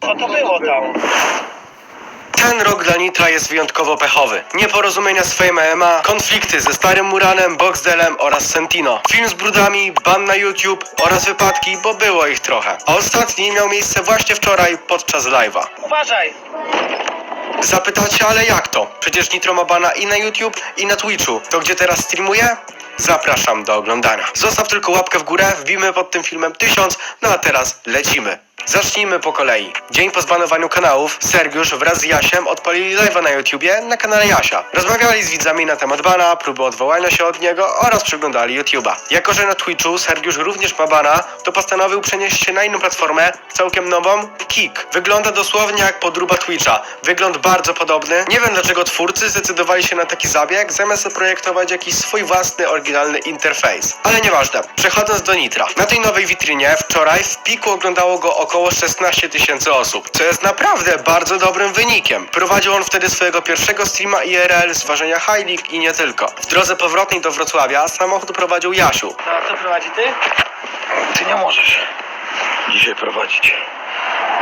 Co to było tam? Ten rok dla Nitra jest wyjątkowo pechowy. Nieporozumienia z Fame MMA, konflikty ze Starym Muranem, Boxdelem oraz Sentino. Film z brudami, ban na YouTube oraz wypadki, bo było ich trochę. A ostatni miał miejsce właśnie wczoraj podczas live'a. Uważaj! Zapytacie, ale jak to? Przecież Nitro ma bana i na YouTube, i na Twitchu. To gdzie teraz streamuje? Zapraszam do oglądania. Zostaw tylko łapkę w górę, wbijmy pod tym filmem tysiąc, no a teraz lecimy. Zacznijmy po kolei. Dzień po zbanowaniu kanałów, Sergiusz wraz z Jasiem odpalili live'a na YouTubie na kanale Jasia. Rozmawiali z widzami na temat bana, próby odwołania się od niego oraz przeglądali YouTube'a. Jako, że na Twitchu Sergiusz również ma bana, to postanowił przenieść się na inną platformę, całkiem nową, Kik. Wygląda dosłownie jak podruba Twitcha. Wygląd bardzo podobny. Nie wiem dlaczego twórcy zdecydowali się na taki zabieg, zamiast zaprojektować jakiś swój własny, oryginalny interfejs. Ale nieważne. Przechodząc do Nitra. Na tej nowej witrynie wczoraj w piku oglądało go około 16 tysięcy osób, co jest naprawdę bardzo dobrym wynikiem. Prowadził on wtedy swojego pierwszego streama IRL z ważenia High League i nie tylko. W drodze powrotnej do Wrocławia samochód prowadził Jasiu. No, a kto prowadzi ty? Ty nie możesz dzisiaj prowadzić.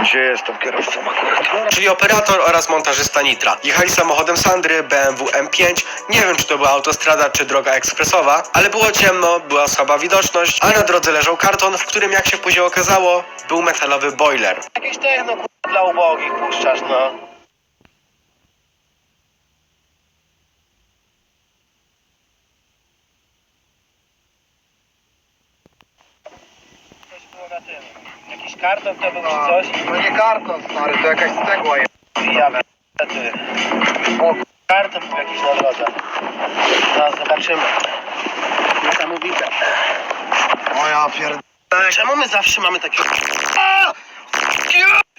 Dzisiaj jestem kierowcą akurat. czyli operator oraz montażysta Nitra. Jechali samochodem Sandry BMW M5. Nie wiem, czy to była autostrada, czy droga ekspresowa, ale było ciemno, była słaba widoczność, a na drodze leżał karton, w którym, jak się później okazało, był metalowy boiler. Jakieś techno kurwa, dla ubogich puszczasz, no. Coś było na tym. Karton to był czy coś? No nie karton stary, to jakaś cegła jest. Wijamy. Ty. O, Karton był jakiś na drodze. Zaraz zobaczymy. Niesamowite. moja pierd... Czemu my zawsze mamy takie...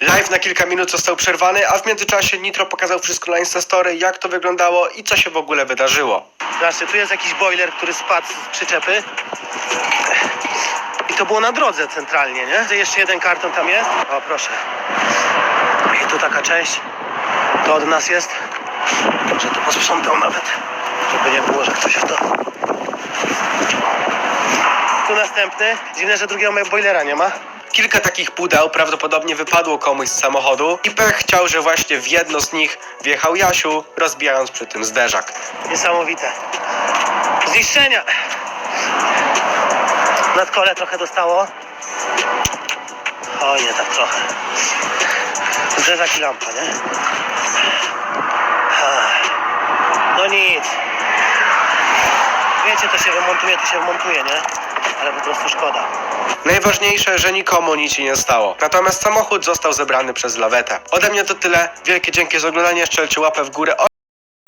Live na kilka minut został przerwany, a w międzyczasie Nitro pokazał wszystko na Instastory, jak to wyglądało i co się w ogóle wydarzyło. Zobaczcie, tu jest jakiś boiler, który spadł z przyczepy. I to było na drodze centralnie, nie? Jeszcze jeden karton tam jest. O, proszę. I tu taka część. To od nas jest. Może to posprzątał nawet. Żeby nie było, że ktoś w to... Tu następny. Dziwne, że drugiego boilera nie ma. Kilka takich pudeł prawdopodobnie wypadło komuś z samochodu i pech chciał, że właśnie w jedno z nich wjechał Jasiu, rozbijając przy tym zderzak. Niesamowite. Zniszczenia. Nad kole trochę dostało. Oj, nie tak trochę. Zderzak i lampa, nie? No nic. Wiecie, to się wymontuje, to się wymontuje, nie? Ale po prostu szkoda. Najważniejsze, że nikomu nic się nie stało. Natomiast samochód został zebrany przez lawetę. Ode mnie to tyle. Wielkie dzięki za oglądanie, strzelcie łapę w górę.